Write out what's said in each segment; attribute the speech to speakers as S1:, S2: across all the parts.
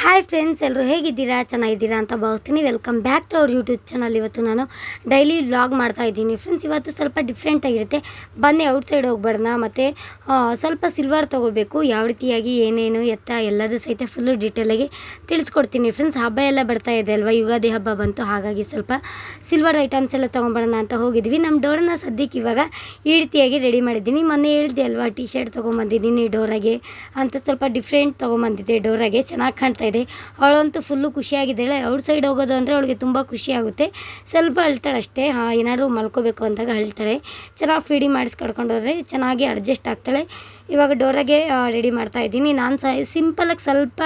S1: Hi friends ಎಲ್ಲರೂ ಹೇಗಿದ್ದೀರಾ? ಚೆನ್ನಾಗಿದ್ದೀರಾ ಅಂತ ಭಾವಿಸ್ತೀನಿ. ವೆಲ್ಕಮ್ ಬ್ಯಾಕ್ ಟು ಅವ್ರ ಯೂಟ್ಯೂಬ್ ಚಾನಲ್ ಇವತ್ತು ನಾನು ಡೈಲಿ ವ್ಲಾಗ್ ಮಾಡ್ತಾ ಇದ್ದೀನಿ. ಫ್ರೆಂಡ್ಸ್ ಇವತ್ತು ಸ್ವಲ್ಪ ಡಿಫ್ರೆಂಟ್ ಆಗಿರುತ್ತೆ. ಬನ್ನಿ ಔಟ್ಸೈಡ್ ಹೋಗ್ಬಾರ್ದ? ಮತ್ತು ಸ್ವಲ್ಪ ಸಿಲ್ವರ್ ತೊಗೋಬೇಕು. ಯಾವ ರೀತಿಯಾಗಿ, ಏನೇನು, ಎತ್ತ, ಎಲ್ಲದೂ ಸಹಿತ ಫುಲ್ಲು ಡೀಟೇಲಾಗಿ ತಿಳಿಸ್ಕೊಡ್ತೀನಿ. ಫ್ರೆಂಡ್ಸ್ ಹಬ್ಬ ಎಲ್ಲ ಬರ್ತಾ ಇದೆ ಅಲ್ವಾ? ಯುಗಾದಿ ಹಬ್ಬ ಬಂತು. ಹಾಗಾಗಿ ಸ್ವಲ್ಪ ಸಿಲ್ವರ್ ಐಟಮ್ಸ್ ಎಲ್ಲ ತೊಗೊಂಬರೋಣ ಅಂತ ಹೋಗಿದ್ವಿ. ನಮ್ಮ ಡೋರನ್ನ ಸದ್ಯಕ್ಕೆ ಇವಾಗ ಈ ರೀತಿಯಾಗಿ ರೆಡಿ ಮಾಡಿದ್ದೀನಿ. ಮೊನ್ನೆ ಹೇಳಿದೆ ಅಲ್ವಾ ಟಿ ಶರ್ಟ್ ತೊಗೊಂಬಂದಿದ್ದೀನಿ ಡೋರಾಗೆ ಅಂತ ಸ್ವಲ್ಪ ಡಿಫ್ರೆಂಟ್ ತೊಗೊಂಬಂದಿದ್ದೆ. ಡೋರಾಗೆ ಚೆನ್ನಾಗಿ ಕಾಣ್ತಾ ಇದೆ ಅವಳಂತೂ ಫುಲ್ಲು ಖುಷಿಯಾಗಿದ್ದಾಳೆ. ಔಟ್ ಸೈಡ್ ಹೋಗೋದು ಅಂದರೆ ಅವಳಿಗೆ ತುಂಬ ಖುಷಿ ಆಗುತ್ತೆ. ಸ್ವಲ್ಪ ಅಳ್ತಾಳೆ ಅಷ್ಟೇ. ಏನಾದರೂ ಮಲ್ಕೋಬೇಕು ಅಂದಾಗ ಅಳ್ತಾಳೆ. ಚೆನ್ನಾಗಿ ಫೀಡಿಂಗ್ ಮಾಡಿಸಿ ಕರ್ಕೊಂಡು ಹೋದರೆ ಚೆನ್ನಾಗಿ ಅಡ್ಜಸ್ಟ್ ಆಗ್ತಾಳೆ. ಇವಾಗ ಡೋರಾಗೆ ರೆಡಿ ಮಾಡ್ತಾ ಇದ್ದೀನಿ. ನಾನು ಸಹ ಸಿಂಪಲಾಗಿ ಸ್ವಲ್ಪ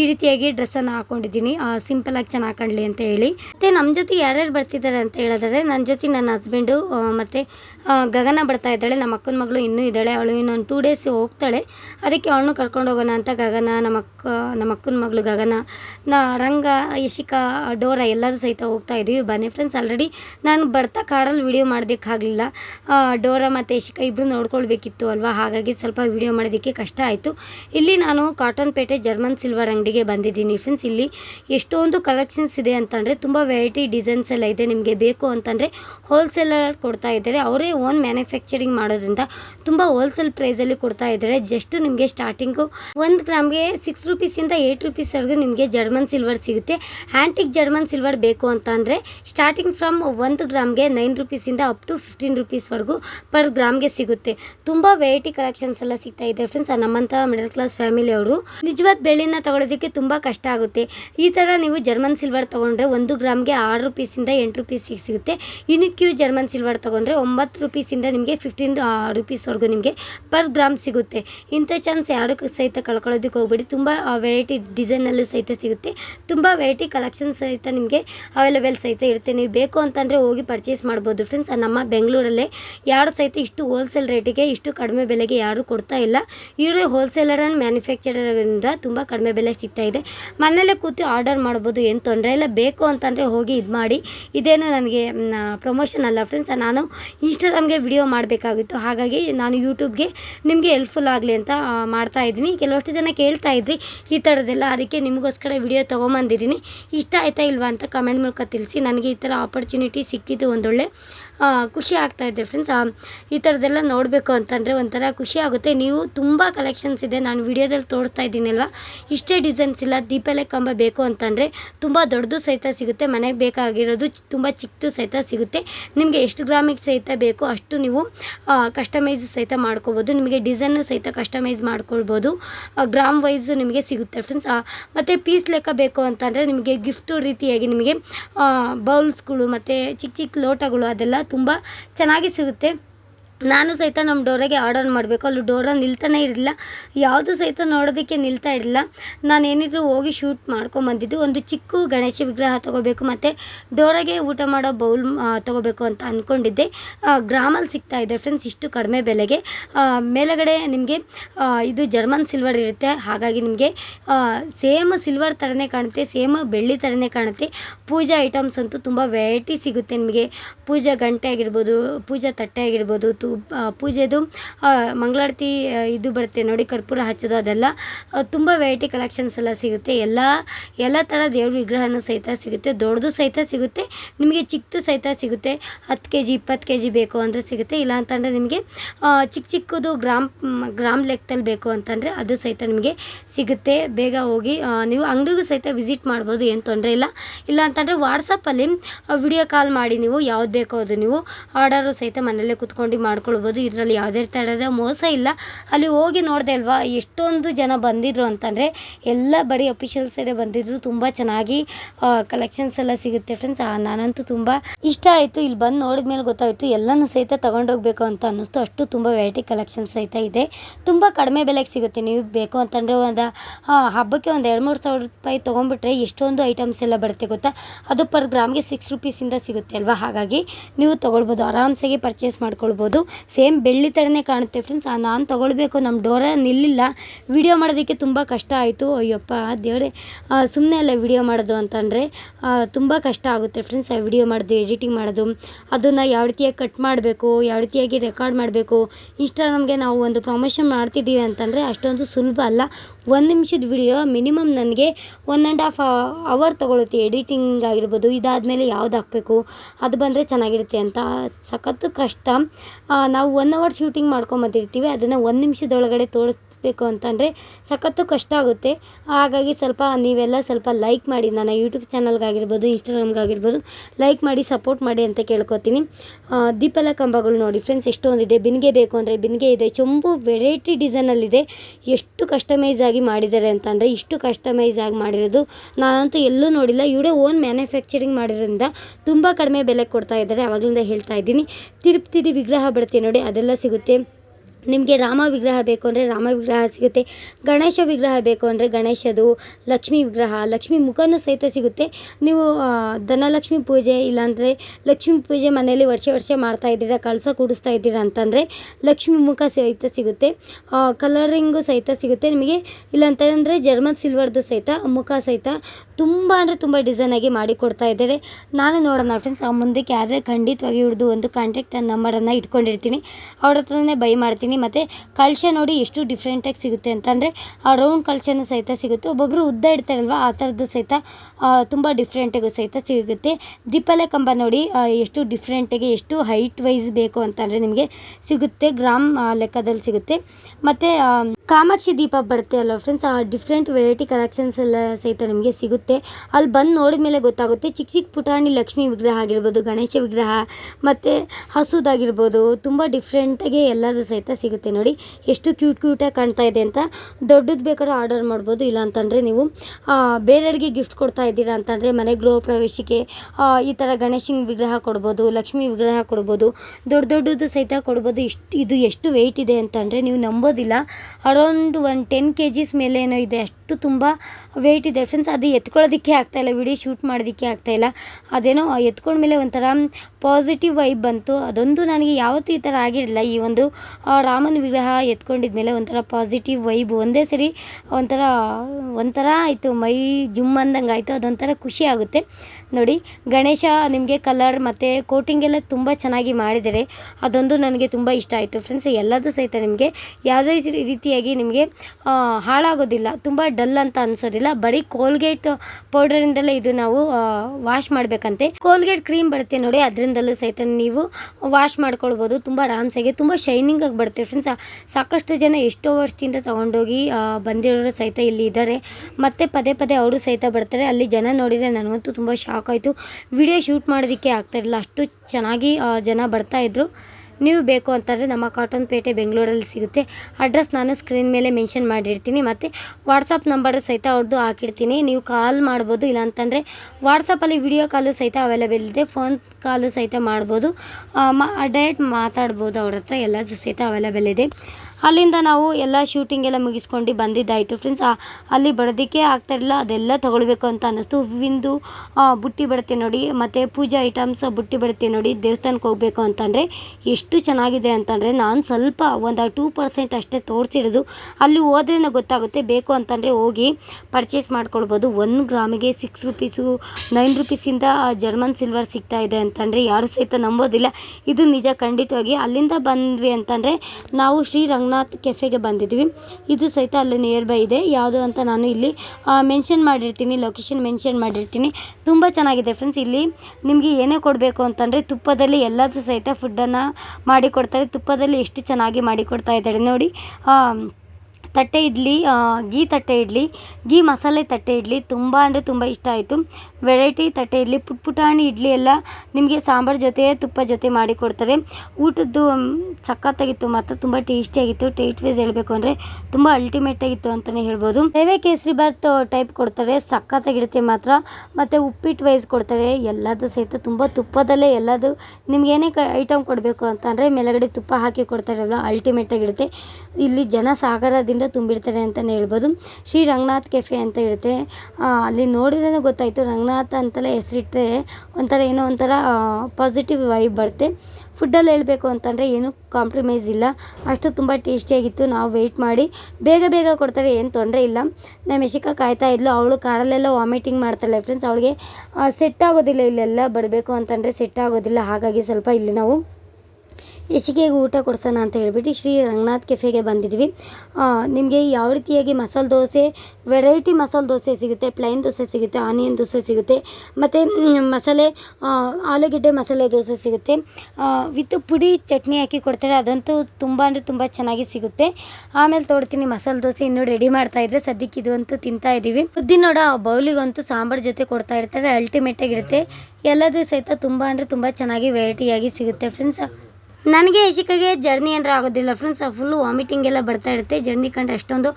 S1: ಈ ರೀತಿಯಾಗಿ ಡ್ರೆಸ್ಸನ್ನು ಹಾಕ್ಕೊಂಡಿದ್ದೀನಿ ಸಿಂಪಲಾಗಿ ಚೆನ್ನಾಗಿ ಕಾಣಲಿ ಅಂತ ಹೇಳಿ. ಮತ್ತು ನಮ್ಮ ಜೊತೆ ಯಾರ್ಯಾರು ಬರ್ತಿದ್ದಾರೆ ಅಂತ ಹೇಳಿದ್ರೆ ನನ್ನ ಜೊತೆ ನನ್ನ ಹಸ್ಬೆಂಡು ಮತ್ತು ಗಗನ ಬರ್ತಾ ಇದ್ದಾಳೆ. ನಮ್ಮ ಅಕ್ಕನ ಮಗಳು ಇನ್ನೂ ಇದ್ದಾಳೆ. ಅವಳು ಇನ್ನೊಂದು ಟೂ ಡೇಸ್ ಹೋಗ್ತಾಳೆ. ಅದಕ್ಕೆ ಅವಳನ್ನು ಕರ್ಕೊಂಡು ಹೋಗೋಣ ಅಂತ ಗಗನ ನಮ್ಮ ಅಕ್ಕ ನಮ್ಮ ಅಕ್ಕನ ಮಗಳು ಗಗನ, ನಾ, ರಂಗ, ಯಶಿಕಾ, ಡೋರ ಎಲ್ಲರೂ ಸಹಿತ ಹೋಗ್ತಾ ಇದ್ದೀವಿ ಬನ್ನಿ ಫ್ರೆಂಡ್ಸ್ ಆಲ್ರೆಡಿ ನಾನು ಬರ್ತಾ ಕಾರಲ್ಲಿ ವಿಡಿಯೋ ಮಾಡೋದಕ್ಕಾಗಲಿಲ್ಲ. ಡೋರ ಮತ್ತು ಯಶಿಕಾ ಇಬ್ಬರು ನೋಡ್ಕೊಳ್ಬೇಕಿತ್ತು ಅಲ್ವಾ? ಹಾಗಾಗಿ ಸ್ವಲ್ಪ ವಿಡಿಯೋ ಮಾಡೋದಕ್ಕೆ ಕಷ್ಟ ಆಯಿತು. ಇಲ್ಲಿ ನಾನು ಕಾಟನ್ ಪೇಟೆ ಜರ್ಮನ್ ಸಿಲ್ವರ್ ಅಂಗಡಿಗೆ ಬಂದಿದ್ದೀನಿ ಫ್ರೆಂಡ್ಸ್ ಇಲ್ಲಿ ಎಷ್ಟೊಂದು ಕಲೆಕ್ಷನ್ಸ್ ಇದೆ ಅಂತಂದರೆ ತುಂಬ ವೆರೈಟಿ ಡಿಸೈನ್ಸ್ ಎಲ್ಲ ಇದೆ ನಿಮಗೆ ಬೇಕು ಅಂತಂದರೆ ಹೋಲ್ಸೇಲರ್ ಕೊಡ್ತಾ ಇದ್ದಾರೆ. ಅವರೇ ಓನ್ ಮ್ಯಾನುಫ್ಯಾಕ್ಚರಿಂಗ್ ಮಾಡೋದ್ರಿಂದ ತುಂಬ ಹೋಲ್ಸೇಲ್ ಪ್ರೈಸಲ್ಲಿ ಕೊಡ್ತಾ ಇದ್ದಾರೆ. ಜಸ್ಟ್ ನಿಮಗೆ ಸ್ಟಾರ್ಟಿಂಗು ಒಂದು ಗ್ರಾಮ್ಗೆ ಸಿಕ್ಸ್ ರುಪೀಸಿಂದ ಏಯ್ಟ್ ರುಪೀಸ್ವರೆಗೂ ನಿಮಗೆ ಜರ್ಮನ್ ಸಿಲ್ವರ್ ಸಿಗುತ್ತೆ. ಆ್ಯಂಟಿಕ್ ಜರ್ಮನ್ ಸಿಲ್ವರ್ ಬೇಕು ಅಂತ ಸ್ಟಾರ್ಟಿಂಗ್ ಫ್ರಮ್ ಒಂದು ಗ್ರಾಮ್ಗೆ ನೈನ್ ರುಪೀಸಿಂದ ಅಪ್ ಟು ಫಿಫ್ಟೀನ್ ರುಪೀಸ್ವರೆಗೂ ಪರ್ ಗ್ರಾಮ್ಗೆ ಸಿಗುತ್ತೆ. ತುಂಬ ವೆರೈಟಿ ಕಲೆಕ್ಷನ್ಸ್ ಎಲ್ಲ ಸಿಗ್ತಾ ಇದೆ ಫ್ರೆಂಡ್ಸ್ ನಮ್ಮಂತ ಮಿಡಲ್ ಕ್ಲಾಸ್ ಫ್ಯಾಮಿಲಿ ಅವರು ನಿಜವಾದ ಬೆಳ್ಳಿನ ತಗೊಳ್ಳೋದಕ್ಕೆ ತುಂಬ ಕಷ್ಟ ಆಗುತ್ತೆ. ಈ ಥರ ನೀವು ಜರ್ಮನ್ ಸಿಲ್ವರ್ ತೊಗೊಂಡ್ರೆ ಒಂದು ಗ್ರಾಮ್ಗೆ ಆರು ರುಪೀಸಿಂದ ಎಂಟು ರುಪೀಸ್ ಸಿಗುತ್ತೆ. ಯುನಿಕ್ಯೂ ಜರ್ಮನ್ ಸಿಲ್ವರ್ ತೊಗೊಂಡ್ರೆ ಒಂಬತ್ತು ರುಪೀಸಿಂದ ನಿಮಗೆ ಫಿಫ್ಟೀನ್ ರುಪೀಸ್ವರೆಗೂ ನಿಮಗೆ ಪರ್ ಗ್ರಾಮ್ ಸಿಗುತ್ತೆ. ಇಂಥ ಚಾನ್ಸ್ ಯಾರು ಸಹಿತ ಕಳ್ಕೊಳ್ಳೋದಕ್ಕೆ ಹೋಗ್ಬೇಡಿ. ತುಂಬ ವೆರೈಟಿ ಡಿಸೈನಲ್ಲೂ ಸಹಿತ ಸಿಗುತ್ತೆ. ತುಂಬ ವೆರೈಟಿ ಕಲೆಕ್ಷನ್ ಸಹಿತ ನಿಮಗೆ ಅವೈಲೇಬಲ್ ಸಹಿತ ಇರುತ್ತೆ. ನೀವು ಬೇಕು ಅಂತಂದರೆ ಹೋಗಿ ಪರ್ಚೇಸ್ ಮಾಡ್ಬೋದು. ಫ್ರೆಂಡ್ಸ್ ನಮ್ಮ ಬೆಂಗಳೂರಲ್ಲೇ ಯಾರು ಸಹಿತ ಇಷ್ಟು ಹೋಲ್ಸೇಲ್ ರೇಟಿಗೆ ಇಷ್ಟು ಕಡಿಮೆ ಬೆಲೆಗೆ ಯಾರೂ ಕೊಡ್ತಾ ಇಲ್ಲ. ಇವರು ಹೋಲ್ಸೇಲರ್ ಆ್ಯಂಡ್ ಮ್ಯಾನುಫ್ಯಾಕ್ಚರರಿಂದ ತುಂಬ ಕಡಿಮೆ ಬೆಲೆ ಸಿಗ್ತಾ ಇದೆ. ಮನೆಯಲ್ಲೇ ಕೂತು ಆರ್ಡರ್ ಮಾಡ್ಬೋದು, ಏನು ತೊಂದರೆ ಇಲ್ಲ. ಬೇಕು ಅಂತಂದರೆ ಹೋಗಿ ಇದು ಮಾಡಿ. ಇದೇನು ನನಗೆ ಪ್ರಮೋಷನ್ ಅಲ್ಲ ಫ್ರೆಂಡ್ಸ್ ನಾನು ಇನ್ಸ್ಟಾಗ್ರಾಮ್ಗೆ ವಿಡಿಯೋ ಮಾಡಬೇಕಾಗಿತ್ತು. ಹಾಗಾಗಿ ನಾನು ಯೂಟ್ಯೂಬ್ಗೆ ನಿಮಗೆ ಹೆಲ್ಪ್ಫುಲ್ ಆಗಲಿ ಅಂತ ಮಾಡ್ತಾ ಇದ್ದೀನಿ. ಕೆಲವಷ್ಟು ಜನ ಕೇಳ್ತಾ ಇದ್ರಿ, ಈ ಥರದ್ದೆಲ್ಲ ಅದಕ್ಕೆ ನಿಮಗೋಸ್ಕರ ವಿಡಿಯೋ ತೊಗೊಂಬಂದಿದ್ದೀನಿ. ಇಷ್ಟ ಆಯ್ತಾ ಇಲ್ವಾ ಅಂತ ಕಮೆಂಟ್ ಮೂಲಕ ತಿಳಿಸಿ. ನನಗೆ ಈ ಥರ ಆಪರ್ಚುನಿಟಿ ಸಿಕ್ಕಿದ್ದು ಒಂದೊಳ್ಳೆ ಖುಷಿ ಆಗ್ತಾ ಇದೆ ಫ್ರೆಂಡ್ಸ್ ಈ ಥರದ್ದೆಲ್ಲ ನೋಡಬೇಕು ಅಂತಂದರೆ ಒಂಥರ ಖುಷಿ ಆಗುತ್ತೆ. ನೀವು ತುಂಬ ಕಲೆಕ್ಷನ್ಸ್ ಇದೆ. ನಾನು ವಿಡಿಯೋದಲ್ಲಿ ತೋರಿಸ್ತಾ ಇದ್ದೀನಲ್ವ ಇಷ್ಟೇ ಡಿಸೈನ್ಸ್ ಇಲ್ಲ. ದೀಪಲೆ ಕಂಬ ಬೇಕು ಅಂತಂದರೆ ತುಂಬ ದೊಡ್ಡದು ಸಹಿತ ಸಿಗುತ್ತೆ. ಮನೆಗೆ ಬೇಕಾಗಿರೋದು ತುಂಬ ಚಿಕ್ಕದು ಸಹಿತ ಸಿಗುತ್ತೆ. ನಿಮಗೆ ಎಷ್ಟು ಗ್ರಾಮಿಗೆ ಸಹಿತ ಬೇಕು ಅಷ್ಟು ನೀವು ಕಸ್ಟಮೈಸ್ ಸಹಿತ ಮಾಡ್ಕೋಬೋದು. ನಿಮಗೆ ಡಿಸೈನು ಸಹಿತ ಕಸ್ಟಮೈಸ್ ಮಾಡ್ಕೊಳ್ಬೋದು. ಗ್ರಾಮ್ ವೈಸು ನಿಮಗೆ ಸಿಗುತ್ತೆ ಫ್ರೆಂಡ್ಸ್ ಮತ್ತು ಪೀಸ್ ಲೆಕ್ಕ ಬೇಕು ಅಂತಂದರೆ ನಿಮಗೆ ಗಿಫ್ಟು ರೀತಿಯಾಗಿ ನಿಮಗೆ ಬೌಲ್ಸ್ಗಳು ಮತ್ತು ಚಿಕ್ಕ ಚಿಕ್ಕ ಲೋಟಗಳು ಅದೆಲ್ಲ ತುಂಬ ಚೆನ್ನಾಗಿ ಸಿಗುತ್ತೆ. ನಾನು ಸಹಿತ ನಮ್ಮ ಡೋರಾಗೆ ಆರ್ಡರ್ ಮಾಡಬೇಕು. ಅಲ್ಲಿ ಡೋರ ನಿಲ್ತಾನೆ ಇರಲಿಲ್ಲ. ಯಾವುದು ಸಹಿತ ನೋಡೋದಕ್ಕೆ ನಿಲ್ತಾ ಇರಲಿಲ್ಲ. ನಾನು ಏನಿದ್ರು ಹೋಗಿ ಶೂಟ್ ಮಾಡ್ಕೊಂಬಂದಿದ್ದು ಒಂದು ಚಿಕ್ಕ ಗಣೇಶ ವಿಗ್ರಹ ತೊಗೋಬೇಕು ಮತ್ತು ಡೋರಾಗೆ ಊಟ ಮಾಡೋ ಬೌಲ್ ತೊಗೋಬೇಕು ಅಂತ ಅಂದ್ಕೊಂಡಿದ್ದೆ ಗ್ರಾಮಲ್ಲಿ ಸಿಗ್ತಾ ಇದೆ ಫ್ರೆಂಡ್ಸ್ ಇಷ್ಟು ಕಡಿಮೆ ಬೆಲೆಗೆ. ಮೇಲುಗಡೆ ನಿಮಗೆ ಇದು ಜರ್ಮನ್ ಸಿಲ್ವರ್ ಇರುತ್ತೆ. ಹಾಗಾಗಿ ನಿಮಗೆ ಸೇಮ್ ಸಿಲ್ವರ್ ಥರನೇ ಕಾಣುತ್ತೆ, ಸೇಮ್ ಬೆಳ್ಳಿ ಥರನೇ ಕಾಣುತ್ತೆ. ಪೂಜಾ ಐಟಮ್ಸ್ ಅಂತೂ ತುಂಬ ವೆರೈಟಿ ಸಿಗುತ್ತೆ ನಿಮಗೆ. ಪೂಜಾ ಗಂಟೆ ಆಗಿರ್ಬೋದು, ಪೂಜಾ ತಟ್ಟೆ ಆಗಿರ್ಬೋದು ತು ಪೂಜೆದು ಮಂಗಳಾರತಿ ಇದು ಬರುತ್ತೆ ನೋಡಿ, ಕರ್ಪೂರ ಹಚ್ಚೋದು ಅದೆಲ್ಲ. ತುಂಬ ವೆರೈಟಿ ಕಲೆಕ್ಷನ್ಸ್ ಎಲ್ಲ ಸಿಗುತ್ತೆ. ಎಲ್ಲ ಎಲ್ಲ ಥರ ದೇವ್ರ ವಿಗ್ರಹನೂ ಸಹಿತ ಸಿಗುತ್ತೆ. ದೊಡ್ಡದು ಸಹಿತ ಸಿಗುತ್ತೆ. ನಿಮಗೆ ಚಿಕ್ಕದು ಸಹಿತ ಸಿಗುತ್ತೆ. ಹತ್ತು ಕೆ ಜಿ ಇಪ್ಪತ್ತು ಕೆ ಜಿ ಬೇಕು ಅಂದರೆ ಸಿಗುತ್ತೆ. ಇಲ್ಲ ಅಂತಂದರೆ ನಿಮಗೆ ಚಿಕ್ಕ ಚಿಕ್ಕದು ಗ್ರಾಮ್ ಗ್ರಾಮ್ ಲೆಕ್ಕದಲ್ಲಿ ಬೇಕು ಅಂತಂದರೆ ಅದು ಸಹಿತ ನಿಮಗೆ ಸಿಗುತ್ತೆ. ಬೇಗ ಹೋಗಿ ನೀವು ಅಂಗಡಿಗೂ ಸಹಿತ ವಿಸಿಟ್ ಮಾಡ್ಬೋದು. ಏನು ತೊಂದರೆ ಇಲ್ಲ. ಇಲ್ಲ ಅಂತಂದರೆ ವಾಟ್ಸಪ್ಪಲ್ಲಿ ವಿಡಿಯೋ ಕಾಲ್ ಮಾಡಿ ನೀವು ಯಾವ್ದು ಬೇಕೋ ಅದು ನೀವು ಆರ್ಡರು ಸಹಿತ ಮನೆಯಲ್ಲೇ ಕುತ್ಕೊಂಡು ಮಾಡ್ಕೊಳ್ಬೋದು. ಇದರಲ್ಲಿ ಯಾವುದೇ ಥರದ ಮೋಸ ಇಲ್ಲ. ಅಲ್ಲಿ ಹೋಗಿ ನೋಡಿದೆ ಅಲ್ವಾ? ಎಷ್ಟೊಂದು ಜನ ಬಂದಿದ್ರು ಅಂತಂದರೆ ಎಲ್ಲ ಬರೀ ಅಫಿಷಿಯಲ್ಸೇ ಬಂದಿದ್ರು. ತುಂಬ ಚೆನ್ನಾಗಿ ಕಲೆಕ್ಷನ್ಸ್ ಎಲ್ಲ ಸಿಗುತ್ತೆ ಫ್ರೆಂಡ್ಸ್ ನಾನಂತೂ ತುಂಬ ಇಷ್ಟ ಆಯಿತು. ಇಲ್ಲಿ ಬಂದು ನೋಡಿದ ಮೇಲೆ ಗೊತ್ತಾಯಿತು. ಎಲ್ಲನೂ ಸಹಿತ ತೊಗೊಂಡೋಗ್ಬೇಕು ಅಂತ ಅನ್ನಿಸ್ತು. ಅಷ್ಟು ತುಂಬ ವೆರೈಟಿ ಕಲೆಕ್ಷನ್ಸ್ ಸಹಿತ ಇದೆ. ತುಂಬ ಕಡಿಮೆ ಬೆಲೆಗೆ ಸಿಗುತ್ತೆ. ನೀವು ಬೇಕು ಅಂತಂದರೆ ಒಂದು ಹಬ್ಬಕ್ಕೆ ಒಂದು ಎರಡು, ಮೂರು ಸಾವಿರ ರೂಪಾಯಿ ತೊಗೊಂಡ್ಬಿಟ್ರೆ ಎಷ್ಟೊಂದು ಐಟಮ್ಸ್ ಎಲ್ಲ ಬರುತ್ತೆ ಗೊತ್ತಾ? ಅದು ಪರ್ ಗ್ರಾಮ್ಗೆ ಸಿಕ್ಸ್ ರುಪೀಸಿಂದ ಸಿಗುತ್ತೆ ಅಲ್ವಾ? ಹಾಗಾಗಿ ನೀವು ತೊಗೊಳ್ಬೋದು. ಆರಾಮ್ಸಾಗಿ ಪರ್ಚೇಸ್ ಮಾಡ್ಕೊಳ್ಬೋದು. ಸೇಮ್ ಬೆಳ್ಳಿ ಥರನೇ ಕಾಣುತ್ತೆ ಫ್ರೆಂಡ್ಸ್ ನಾನು ತೊಗೊಳ್ಬೇಕು ನಮ್ಮ ಡೋರ ನಿಲ್ಲಿಲ್ಲ. ವಿಡಿಯೋ ಮಾಡೋದಕ್ಕೆ ತುಂಬ ಕಷ್ಟ ಆಯಿತು. ಅಯ್ಯಪ್ಪ, ದೇವರೇ. ಸುಮ್ಮನೆ ಅಲ್ಲ ವಿಡಿಯೋ ಮಾಡೋದು ಅಂತಂದರೆ ತುಂಬ ಕಷ್ಟ ಆಗುತ್ತೆ ಫ್ರೆಂಡ್ಸ್ ಆ, ವಿಡಿಯೋ ಮಾಡೋದು, ಎಡಿಟಿಂಗ್ ಮಾಡೋದು, ಅದನ್ನು ಯಾವ ರೀತಿಯಾಗಿ ಕಟ್ ಮಾಡಬೇಕು, ಯಾವ ರೀತಿಯಾಗಿ ರೆಕಾರ್ಡ್ ಮಾಡಬೇಕು ಇನ್ಸ್ಟಾಗ್ರಾಮ್ಗೆ ನಾವು ಒಂದು ಪ್ರಮೋಷನ್ ಮಾಡ್ತಿದ್ದೀವಿ ಅಂತಂದರೆ ಅಷ್ಟೊಂದು ಸುಲಭ ಅಲ್ಲ. ಒಂದು ನಿಮಿಷದ ವಿಡಿಯೋ ಮಿನಿಮಮ್ ನನಗೆ ಒನ್ ಆ್ಯಂಡ್ ಹಾಫ್ ಅವರ್ ತೊಗೊಳುತ್ತೆ. ಎಡಿಟಿಂಗ್ ಆಗಿರ್ಬೋದು, ಇದಾದಮೇಲೆ ಯಾವ್ದು ಹಾಕಬೇಕು, ಅದು ಬಂದರೆ ಚೆನ್ನಾಗಿರುತ್ತೆ ಅಂತ ಸಖತ್ತು ಕಷ್ಟ. ನಾವು ಒನ್ ಅವರ್ ಶೂಟಿಂಗ್ ಮಾಡ್ಕೊಂಬಂದಿರ್ತೀವಿ. ಅದನ್ನು ಒಂದು ನಿಮಿಷದೊಳಗಡೆ ತೋರಿಸ್ಬೇಕು ಅಂತಂದರೆ ಸಖತ್ತು ಕಷ್ಟ ಆಗುತ್ತೆ. ಹಾಗಾಗಿ ಸ್ವಲ್ಪ ನೀವೆಲ್ಲ ಸ್ವಲ್ಪ ಲೈಕ್ ಮಾಡಿ, ನನ್ನ ಯೂಟ್ಯೂಬ್ ಚಾನಲ್ಗಾಗಿರ್ಬೋದು ಇನ್ಸ್ಟಾಗ್ರಾಮ್ಗಾಗಿರ್ಬೋದು ಲೈಕ್ ಮಾಡಿ ಸಪೋರ್ಟ್ ಮಾಡಿ ಅಂತ ಕೇಳ್ಕೊತೀನಿ. ದೀಪಲ ಕಂಬಗಳು ನೋಡಿ ಫ್ರೆಂಡ್ಸ್ ಎಷ್ಟೊಂದಿದೆ. ಬಿನ್ಗೆ ಬೇಕು ಅಂದರೆ ಬಿನ್ಗೆ ಇದೆ. ಚೊಂಬು ವೆರೈಟಿ ಡಿಸೈನಲ್ಲಿದೆ ಎಷ್ಟು ಕಸ್ಟಮೈಸ್ ಆಗಿ ಮಾಡಿದ್ದಾರೆ ಅಂತಂದರೆ ಇಷ್ಟು ಕಸ್ಟಮೈಸ್ ಆಗಿ ಮಾಡಿರೋದು ನಾನಂತೂ ಎಲ್ಲೂ ನೋಡಿಲ್ಲ. ಇವರೇ ಓನ್ ಮ್ಯಾನುಫ್ಯಾಕ್ಚರಿಂಗ್ ಮಾಡಿರೋದ್ರಿಂದ ತುಂಬ ಕಡಿಮೆ ಬೆಲೆ ಕೊಡ್ತಾ ಇದ್ದಾರೆ. ಅವಾಗಲಿಂದ ಹೇಳ್ತಾ ಇದ್ದೀನಿ. ತಿರುಪ್ತಿದಿ ವಿಗ್ರಹ ಬರುತ್ತೆ ನೋಡಿ, ಅದೆಲ್ಲ ಸಿಗುತ್ತೆ. ನಿಮಗೆ ರಾಮ ವಿಗ್ರಹ ಬೇಕು ಅಂದರೆ ರಾಮ ವಿಗ್ರಹ ಸಿಗುತ್ತೆ, ಗಣೇಶ ವಿಗ್ರಹ ಬೇಕು ಅಂದರೆ ಗಣೇಶದು, ಲಕ್ಷ್ಮೀ ವಿಗ್ರಹ, ಲಕ್ಷ್ಮೀ ಮುಖನೂ ಸಹಿತ ಸಿಗುತ್ತೆ. ನೀವು ಧನಲಕ್ಷ್ಮಿ ಪೂಜೆ ಇಲ್ಲಾಂದರೆ ಲಕ್ಷ್ಮೀ ಪೂಜೆ ಮನೆಯಲ್ಲಿ ವರ್ಷ ವರ್ಷ ಮಾಡ್ತಾ ಇದ್ದೀರಾ, ಕಳಸ ಕೂಡಿಸ್ತಾ ಇದ್ದೀರಾ ಅಂತಂದರೆ ಲಕ್ಷ್ಮೀ ಮುಖ ಸಹಿತ ಸಿಗುತ್ತೆ. ಕಲರಿಂಗು ಸಹಿತ ಸಿಗುತ್ತೆ ನಿಮಗೆ. ಇಲ್ಲಾಂತಂದರೆ ಜರ್ಮನ್ ಸಿಲ್ವರ್ದು ಸಹಿತ ಮುಖ ಸಹಿತ ತುಂಬ ಅಂದರೆ ತುಂಬ ಡಿಸೈನಾಗಿ ಮಾಡಿ ಕೊಡ್ತಾ ಇದ್ದಾರೆ. ನಾನು ನೋಡೋಣ ಫ್ರೆಂಡ್ಸ್ ಆ ಮುಂದಕ್ಕೆ ಆದರೆ ಖಂಡಿತವಾಗಿ ಹಿಡಿದು ಒಂದು ಕಾಂಟ್ಯಾಕ್ಟ್ ನಂಬರನ್ನು ಇಟ್ಕೊಂಡಿರ್ತೀನಿ. ಅವ್ರ ಹತ್ರನೇ ಬೈ ಮಾಡ್ತೀನಿ. ಮತ್ತು ಕಳಶ ನೋಡಿ ಎಷ್ಟು ಡಿಫ್ರೆಂಟಾಗಿ ಸಿಗುತ್ತೆ ಅಂತಂದರೆ, ಆ ರೌಂಡ್ ಕಳಶನೂ ಸಹಿತ ಸಿಗುತ್ತೆ. ಒಬ್ಬೊಬ್ಬರು ಉದ್ದ ಇಡ್ತಾರಲ್ವ, ಆ ಥರದ್ದು ಸಹಿತ ತುಂಬ ಡಿಫ್ರೆಂಟಾಗೂ ಸಹಿತ ಸಿಗುತ್ತೆ. ದೀಪಲೆ ಕಂಬ ನೋಡಿ ಎಷ್ಟು ಡಿಫ್ರೆಂಟಾಗಿ ಎಷ್ಟು ಹೈಟ್ ವೈಸ್ ಬೇಕು ಅಂತಂದರೆ ನಿಮಗೆ ಸಿಗುತ್ತೆ, ಗ್ರಾಮ್ ಲೆಕ್ಕದಲ್ಲಿ ಸಿಗುತ್ತೆ. ಮತ್ತು ಕಾಮಾಕ್ಷಿ ದೀಪ ಬರುತ್ತೆ ಅಲ್ವ ಫ್ರೆಂಡ್ಸ್ ಆ ಡಿಫ್ರೆಂಟ್ ವೆರೈಟಿ ಕಲೆಕ್ಷನ್ಸ್ ಎಲ್ಲ ಸಹಿತ ನಿಮಗೆ ಸಿಗುತ್ತೆ. ಅಲ್ಲಿ ಬಂದು ನೋಡಿದ ಮೇಲೆ ಗೊತ್ತಾಗುತ್ತೆ ಚಿಕ್ಕ ಚಿಕ್ಕ ಪುಟಾಣಿ ಲಕ್ಷ್ಮಿ ವಿಗ್ರಹ ಆಗಿರ್ಬೋದು, ಗಣೇಶ ವಿಗ್ರಹ, ಮತ್ತು ಹಸುದಾಗಿರ್ಬೋದು ತುಂಬ ಡಿಫ್ರೆಂಟಾಗಿ ಎಲ್ಲದೂ ಸಹಿತ ಸಿಗುತ್ತೆ ನೋಡಿ. ಎಷ್ಟು ಕ್ಯೂಟ್ ಕ್ಯೂಟಾಗಿ ಕಾಣ್ತಾ ಇದೆ ಅಂತ. ದೊಡ್ಡದು ಬೇಕಾದ್ರೆ ಆರ್ಡರ್ ಮಾಡ್ಬೋದು. ಇಲ್ಲ ಅಂತಂದರೆ ನೀವು ಬೇರೆಯವ್ರಿಗೆ ಗಿಫ್ಟ್ ಕೊಡ್ತಾ ಇದ್ದೀರಾ ಅಂತಂದರೆ ಮನೆ ಗೃಹ ಪ್ರವೇಶಕ್ಕೆ ಈ ಥರ ಗಣೇಶನ ವಿಗ್ರಹ ಕೊಡ್ಬೋದು, ಲಕ್ಷ್ಮಿ ವಿಗ್ರಹ ಕೊಡ್ಬೋದು, ದೊಡ್ಡ ದೊಡ್ಡದು ಸಹಿತ ಕೊಡ್ಬೋದು. ಇಷ್ಟು, ಇದು ಎಷ್ಟು ವೆಯ್ಟ್ ಇದೆ ಅಂತಂದರೆ ನೀವು ನಂಬೋದಿಲ್ಲ. ಅರೌಂಡ್ ಒಂದು ಟೆನ್ ಕೆ ಜಿಸ್ ಮೇಲೆ ಏನೋ ಇದೆ. ಅಷ್ಟು ತುಂಬ ವೆಯ್ಟ್ ಇದೆ. ಫ್ರೆಂಡ್ಸ್ ಅದು ಎತ್ಕೊಳ್ಳೋದಕ್ಕೆ ಆಗ್ತಾಯಿಲ್ಲ ವಿಡಿಯೋ ಶೂಟ್ ಮಾಡೋದಕ್ಕೆ ಆಗ್ತಾಯಿಲ್ಲ ಅದೇನೋ ಎತ್ಕೊಂಡ್ಮೇಲೆ ಒಂಥರ ಪಾಸಿಟಿವ್ ವೈಬ್ ಬಂತು. ಅದೊಂದು ನನಗೆ ಯಾವತ್ತೂ ಈ ಥರ ಆಗಿರಲಿಲ್ಲ. ಈ ಒಂದು ರಾಮನ ವಿಗ್ರಹ ಎತ್ಕೊಂಡಿದ್ಮೇಲೆ ಒಂಥರ ಪಾಸಿಟಿವ್ ವೈಬ್ ಒಂದೇ ಸರಿ ಒಂಥರ ಒಂಥರ ಆಯಿತು, ಮೈ ಜುಮ್ ಅಂದಂಗೆ ಆಯಿತು, ಅದೊಂಥರ ಖುಷಿ ಆಗುತ್ತೆ. ನೋಡಿ, ಗಣೇಶ ನಿಮಗೆ ಕಲರ್ ಮತ್ತು ಕೋಟಿಂಗ್ ಎಲ್ಲ ತುಂಬ ಚೆನ್ನಾಗಿ ಮಾಡಿದ್ದಾರೆ. ಅದೊಂದು ನನಗೆ ತುಂಬ ಇಷ್ಟ ಆಯಿತು ಫ್ರೆಂಡ್ಸ್ ಎಲ್ಲದೂ ಸಹಿತ ನಿಮಗೆ ಯಾವುದೇ ರೀತಿಯಾಗಿ ನಿಮಗೆ ಹಾಳಾಗೋದಿಲ್ಲ, ತುಂಬ ಡಲ್ ಅಂತ ಅನಿಸೋದಿಲ್ಲ. ಬರೀ ಕೋಲ್ಗೇಟ್ ಪೌಡರಿಂದಲೇ ಇದು ನಾವು ವಾಶ್ ಮಾಡಬೇಕಂತೆ. ಕೋಲ್ಗೇಟ್ ಕ್ರೀಮ್ ಬರುತ್ತೆ ನೋಡಿ, ಅದರಿಂದಲೂ ಸಹಿತ ನೀವು ವಾಶ್ ಮಾಡ್ಕೊಳ್ಬೋದು. ತುಂಬ ಡಾನ್ಸಾಗಿ ತುಂಬ ಶೈನಿಂಗ್ ಆಗಿ ಬರುತ್ತೆ ಫ್ರೆಂಡ್ಸ್ ಸಾಕಷ್ಟು ಜನ ಎಷ್ಟೋ ವರ್ಷದಿಂದ ತೊಗೊಂಡೋಗಿ ಬಂದಿರೋರು ಸಹಿತ ಇಲ್ಲಿ ಇದ್ದಾರೆ. ಮತ್ತು ಪದೇ ಪದೇ ಅವರು ಸಹಿತ ಬರ್ತಾರೆ. ಅಲ್ಲಿ ಜನ ನೋಡಿದರೆ ನನಗಂತೂ ತುಂಬ ಶಾಕ್ ಆಯಿತು. ವಿಡಿಯೋ ಶೂಟ್ ಮಾಡೋದಕ್ಕೆ ಆಗ್ತಾಯಿರಲಿಲ್ಲ ಅಷ್ಟು ಚೆನ್ನಾಗಿ ಜನ ಬರ್ತಾಯಿದ್ರು ನೀವು ಬೇಕು ಅಂತಂದರೆ ನಮ್ಮ ಕಾಟನ್ ಪೇಟೆ ಬೆಂಗಳೂರಲ್ಲಿ ಸಿಗುತ್ತೆ. ಅಡ್ರೆಸ್ ನಾನು ಸ್ಕ್ರೀನ್ ಮೇಲೆ ಮೆನ್ಷನ್ ಮಾಡಿರ್ತೀನಿ. ಮತ್ತು ವಾಟ್ಸಪ್ ನಂಬರ್ ಸಹಿತ ಅವ್ರದ್ದು ಹಾಕಿರ್ತೀನಿ. ನೀವು ಕಾಲ್ ಮಾಡ್ಬೋದು ಇಲ್ಲ ಅಂತಂದರೆ ವಾಟ್ಸಪ್ಪಲ್ಲಿ ವಿಡಿಯೋ ಕಾಲು ಸಹಿತ ಅವೈಲೇಬಲ್ ಇದೆ. ಫೋನ್ ಕಾಲು ಸಹಿತ ಮಾಡ್ಬೋದು. ಮ ಡೈರೆಕ್ಟ್ ಮಾತಾಡ್ಬೋದು ಅವ್ರ ಹತ್ರ. ಎಲ್ಲದೂ ಸಹಿತ ಅವೈಲೇಬಲ್ ಇದೆ. ಅಲ್ಲಿಂದ ನಾವು ಎಲ್ಲ ಶೂಟಿಂಗ್ ಎಲ್ಲ ಮುಗಿಸ್ಕೊಂಡು ಬಂದಿದ್ದಾಯಿತು. ಫ್ರೆಂಡ್ಸ್ ಅಲ್ಲಿ ಬಡದಕ್ಕೆ ಆಗ್ತಾ ಇರಲಿಲ್ಲ, ಅದೆಲ್ಲ ತೊಗೊಳ್ಬೇಕು ಅಂತ ಅನ್ನಿಸ್ತು. ಹೂವಿಂದು ಬುಟ್ಟಿ ಬರುತ್ತೆ ನೋಡಿ, ಮತ್ತು ಪೂಜಾ ಐಟಮ್ಸ್ ಬುಟ್ಟಿ ಬರುತ್ತೆ ನೋಡಿ ದೇವಸ್ಥಾನಕ್ಕೆ ಹೋಗಬೇಕು ಅಂತಂದರೆ ಎಷ್ಟು ಚೆನ್ನಾಗಿದೆ ಅಂತಂದರೆ ನಾನು ಸ್ವಲ್ಪ ಒಂದು ಟೂ ಪರ್ಸೆಂಟ್ ಅಷ್ಟೇ ತೋರಿಸಿರೋದು. ಅಲ್ಲಿ ಹೋದ್ರೇ ಗೊತ್ತಾಗುತ್ತೆ, ಬೇಕು ಅಂತಂದರೆ ಹೋಗಿ ಪರ್ಚೇಸ್ ಮಾಡ್ಕೊಳ್ಬೋದು. ಒಂದು ಗ್ರಾಮಿಗೆ ಸಿಕ್ಸ್ ರುಪೀಸು ನೈನ್ ರುಪೀಸಿಂದ ಜರ್ಮನ್ ಸಿಲ್ವರ್ ಸಿಗ್ತಾ ಇದೆ ಅಂತಂದರೆ ಯಾರು ಸಹಿತ ನಂಬೋದಿಲ್ಲ. ಇದು ನಿಜ, ಖಂಡಿತವಾಗಿ ಅಲ್ಲಿಂದ ಬಂದ್ವಿ ಅಂತಂದರೆ ನಾವು ಶ್ರೀ ರಂಗನಾಥ್ ಕೆಫೆಗೆ ಬಂದಿದ್ವಿ. ಇದು ಸಹಿತ ಅಲ್ಲಿ ನಿಯರ್ ಬೈ ಇದೆ. ಯಾವುದು ಅಂತ ನಾನು ಇಲ್ಲಿ ಮೆನ್ಷನ್ ಮಾಡಿರ್ತೀನಿ ಲೊಕೇಶನ್ ಮೆನ್ಷನ್ ಮಾಡಿರ್ತೀನಿ. ತುಂಬ ಚೆನ್ನಾಗಿದೆ ಫ್ರೆಂಡ್ಸ್ ಇಲ್ಲಿ ನಿಮಗೆ ಏನೇ ಕೊಡಬೇಕು ಅಂತಂದರೆ ತುಪ್ಪದಲ್ಲಿ ಎಲ್ಲದೂ ಸಹಿತ ಫುಡ್ಡನ್ನು ಮಾಡಿಕೊಡ್ತಾರೆ ತುಪ್ಪದಲ್ಲಿ ಎಷ್ಟು ಚೆನ್ನಾಗಿ ಮಾಡಿಕೊಡ್ತಾ ಇದ್ದಾರೆ ನೋಡಿ. ತಟ್ಟೆ ಇಡ್ಲಿ ಗೀ ತಟ್ಟೆ ಇಡ್ಲಿ ಗೀ ಮಸಾಲೆ ತಟ್ಟೆ ಇಡ್ಲಿ ತುಂಬ ಅಂದರೆ ತುಂಬ ಇಷ್ಟ ಆಯಿತು. ವೆರೈಟಿ ತಟ್ಟೆ ಇಡ್ಲಿ ಪುಟ್ ಪುಟಾಣಿ ಇಡ್ಲಿ ಎಲ್ಲ ನಿಮಗೆ ಸಾಂಬಾರು ಜೊತೆ, ತುಪ್ಪ ಜೊತೆ ಮಾಡಿ ಕೊಡ್ತಾರೆ ಊಟದ್ದು ಸಖತ್ತಾಗಿತ್ತು, ಮಾತ್ರ ತುಂಬ ಟೇಸ್ಟಿಯಾಗಿತ್ತು. ಟೇಸ್ಟ್ ವೈಸ್ ಹೇಳಬೇಕು ಅಂದರೆ ತುಂಬ ಅಲ್ಟಿಮೇಟ್ ಆಗಿತ್ತು ಅಂತಲೇ ಹೇಳ್ಬೋದು. ರವೆ ಕೇಸರಿ ಬಾತ್ ಟೈಪ್ ಕೊಡ್ತಾರೆ ಸಖತ್ತಾಗಿರುತ್ತೆ ಮಾತ್ರ. ಮತ್ತು ಉಪ್ಪಿಟ್ಟು ವೈಸ್ ಕೊಡ್ತಾರೆ ಎಲ್ಲದು ಸಹಿತ ತುಂಬ ತುಪ್ಪದಲ್ಲೇ ಎಲ್ಲದು ನಿಮ್ಗೆ ಏನೇ ಕ ಐಟಮ್ ಕೊಡಬೇಕು ಅಂತಂದರೆ ಮೇಲುಗಡೆ ತುಪ್ಪ ಹಾಕಿ ಕೊಡ್ತಾರಲ್ಲ ಅಲ್ಟಿಮೇಟ್ ಅಲ್ಟಿಮೇಟಾಗಿರುತ್ತೆ ಇಲ್ಲಿ ಜನ ಸಾಗರದಿಂದ ತುಂಬಿರ್ತಾರೆ ಅಂತಲೇ ಹೇಳ್ಬೋದು. ಶ್ರೀ ರಂಗನಾಥ್ ಕೆಫೆ ಅಂತ ಇರುತ್ತೆ. ಅಲ್ಲಿ ನೋಡಿದ್ರೆ ಗೊತ್ತಾಯಿತು, ರಂಗನಾಥ್ ಅಂತಲೇ ಹೆಸರಿಟ್ಟರೆ ಒಂಥರ ಏನೋ ಒಂಥರ ಪಾಸಿಟಿವ್ ವೈಬ್ ಬರುತ್ತೆ. ಫುಡ್ಡಲ್ಲಿ ಹೇಳಬೇಕು ಅಂತಂದರೆ ಏನೂ ಕಾಂಪ್ರಮೈಸ್ ಇಲ್ಲ. ಅಷ್ಟು ತುಂಬ ಟೇಸ್ಟಿಯಾಗಿತ್ತು ನಾವು ವೆಯ್ಟ್ ಮಾಡಿ ಬೇಗ ಬೇಗ ಕೊಡ್ತಾರೆ, ಏನು ತೊಂದರೆ ಇಲ್ಲ. ನಮ್ಮ ಯಶಿಕ ಕಾಯ್ತಾ ಇದ್ಲು. ಅವಳು ಕಾರಲ್ಲೆಲ್ಲ ವಾಮಿಟಿಂಗ್ ಮಾಡ್ತಾಳೆ ಫ್ರೆಂಡ್ಸ್ ಅವಳಿಗೆ ಸೆಟ್ ಆಗೋದಿಲ್ಲ ಇಲ್ಲೆಲ್ಲ, ಬರಬೇಕು ಅಂತಂದರೆ ಸೆಟ್ ಆಗೋದಿಲ್ಲ. ಹಾಗಾಗಿ ಸ್ವಲ್ಪ ಇಲ್ಲಿ ನಾವು ಯಶಿಕೆಗೆ ಊಟ ಕೊಡ್ಸೋಣ ಅಂತ ಹೇಳ್ಬಿಟ್ಟು ಶ್ರೀ ರಂಗನಾಥ್ ಕೆಫೆಗೆ ಬಂದಿದ್ವಿ. ನಿಮಗೆ ಯಾವ ರೀತಿಯಾಗಿ ಮಸಾಲೆ ದೋಸೆ ವೆರೈಟಿ ಮಸಾಲೆ ದೋಸೆ ಸಿಗುತ್ತೆ ಪ್ಲೈನ್ ದೋಸೆ ಸಿಗುತ್ತೆ ಆನಿಯನ್ ದೋಸೆ ಸಿಗುತ್ತೆ, ಮತ್ತು ಮಸಾಲೆ ಆಲೂಗಡ್ಡೆ ಮಸಾಲೆ ದೋಸೆ ಸಿಗುತ್ತೆ. ವಿತ್ ಪುಡಿ ಚಟ್ನಿ ಹಾಕಿ ಕೊಡ್ತಾರೆ, ಅದಂತೂ ತುಂಬ ಅಂದರೆ ತುಂಬ ಚೆನ್ನಾಗಿ ಸಿಗುತ್ತೆ. ಆಮೇಲೆ ತೋಡ್ತೀನಿ, ಮಸಾಲೆ ದೋಸೆ ಇನ್ನೂ ರೆಡಿ ಮಾಡ್ತಾ ಇದ್ರೆ ಸದ್ಯಕ್ಕೆ ಇದು ಅಂತೂ ತಿಂತಾ ಇದ್ದೀವಿ ಉದ್ದಿನೋಡ ಬೌಲಿಗಂತೂ ಸಾಂಬಾರು ಜೊತೆ ಕೊಡ್ತಾ ಇರ್ತಾರೆ ಅಲ್ಟಿಮೇಟಾಗಿರುತ್ತೆ ಎಲ್ಲದೂ ಸಹಿತ ತುಂಬ ಅಂದರೆ ತುಂಬ ಚೆನ್ನಾಗಿ ವೆರೈಟಿಯಾಗಿ ಸಿಗುತ್ತೆ ಫ್ರೆಂಡ್ಸ್ ನನಗೆ ಯಶಿಕಾಗೆ ಜರ್ನಿ ಅಂದರೆ ಆಗೋದಿಲ್ಲ ಫ್ರೆಂಡ್ಸ್ ಫುಲ್ಲು ವಾಮಿಟಿಂಗ್ ಎಲ್ಲ ಬರ್ತಾ ಇರುತ್ತೆ. ಜರ್ನಿ ಕಂಡ್ರೆ ಅಷ್ಟೊಂದು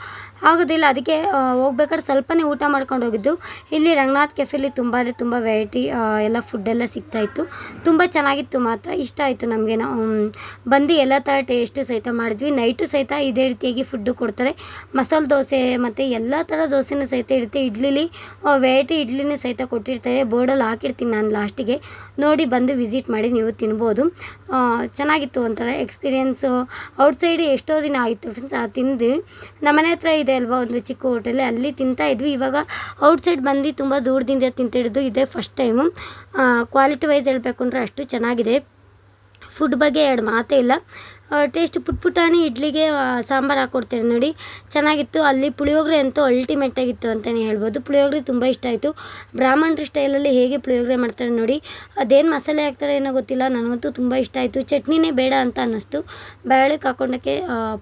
S1: ಆಗೋದಿಲ್ಲ. ಅದಕ್ಕೆ ಹೋಗ್ಬೇಕಾದ್ರೆ ಸ್ವಲ್ಪನೇ ಊಟ ಮಾಡ್ಕೊಂಡು ಹೋಗಿದ್ದು. ಇಲ್ಲಿ ರಂಗನಾಥ್ ಕೆಫೆಲಿ ತುಂಬ ಅಂದರೆ ತುಂಬ ವೆರೈಟಿ ಎಲ್ಲ ಫುಡ್ಡೆಲ್ಲ ಸಿಗ್ತಾಯಿತ್ತು ತುಂಬ ಚೆನ್ನಾಗಿತ್ತು ಮಾತ್ರ. ಇಷ್ಟ ಆಯಿತು ನಮಗೆ. ಬಂದು ಎಲ್ಲ ಥರ ಟೇಸ್ಟು ಸಹಿತ ಮಾಡಿದ್ವಿ. ನೈಟು ಸಹಿತ ಇದೇ ರೀತಿಯಾಗಿ ಫುಡ್ಡು ಕೊಡ್ತಾರೆ. ಮಸಾಲೆ ದೋಸೆ ಮತ್ತು ಎಲ್ಲ ಥರ ದೋಸೆನೂ ಸಹಿತ ಇರುತ್ತೆ. ಇಡ್ಲಿಲಿ ವೆರೈಟಿ ಇಡ್ಲಿನೂ ಸಹಿತ ಕೊಟ್ಟಿರ್ತಾರೆ. ಬೋರ್ಡಲ್ಲಿ ಹಾಕಿರ್ತೀನಿ ನಾನು ಲಾಸ್ಟಿಗೆ ನೋಡಿ ಬಂದು ವಿಸಿಟ್ ಮಾಡಿ ನೀವು ತಿನ್ಬೋದು. ಆ, ಚೆನ್ನಾಗಿತ್ತು ಒಂಥರ ಎಕ್ಸ್ಪೀರಿಯೆನ್ಸು ಔಟ್ಸೈಡ್ ಎಷ್ಟೋ ದಿನ ಆಯಿತು ಫ್ರೆಂಡ್ಸ್ ಆ ತಿಂದು. ನಮ್ಮನೆ ಹತ್ರ ಇದೆ ಅಲ್ವಾ ಒಂದು ಚಿಕ್ಕ ಹೋಟೆಲ್ ಅಲ್ಲಿ ತಿಂತಾ ಇದ್ವಿ. ಇವಾಗ ಔಟ್ಸೈಡ್ ಬಂದು ತುಂಬ ದೂರದಿಂದ ತಿಂತಿಡಿದು ಇದೇ ಫಸ್ಟ್ ಟೈಮು ಕ್ವಾಲಿಟಿ ವೈಸ್ ಹೇಳಬೇಕು ಅಂದರೆ ಅಷ್ಟು ಚೆನ್ನಾಗಿದೆ. ಫುಡ್ ಬಗ್ಗೆ ಎರಡು ಮಾತೇ ಇಲ್ಲ. ಟೇಸ್ಟ್ ಪುಟ್ ಪುಟಾಣಿ ಇಡ್ಲಿಗೆ ಸಾಂಬಾರು ಹಾಕ್ಕೊಡ್ತಾರೆ ನೋಡಿ. ಚೆನ್ನಾಗಿತ್ತು. ಅಲ್ಲಿ ಪುಳಿಯೋಗರೆ ಅಂತೂ ಅಲ್ಟಿಮೇಟ್ ಆಗಿತ್ತು ಅಂತಲೇ ಹೇಳ್ಬೋದು. ಪುಳಿಯೋಗರೆ ತುಂಬ ಇಷ್ಟ ಆಯಿತು. ಬ್ರಾಹ್ಮಣರ ಸ್ಟೈಲಲ್ಲಿ ಹೇಗೆ ಪುಳಿಯೋಗರೆ ಮಾಡ್ತಾರೆ ನೋಡಿ. ಅದೇನು ಮಸಾಲೆ ಹಾಕ್ತಾರೆ ಏನೋ ಗೊತ್ತಿಲ್ಲ. ನನಗಂತೂ ತುಂಬ ಇಷ್ಟ ಆಯಿತು. ಚಟ್ನಿನೇ ಬೇಡ ಅಂತ ಅನ್ನಿಸ್ತು. ಬಾಳೆಗೆ ಹಾಕ್ಕೊಂಡಕ್ಕೆ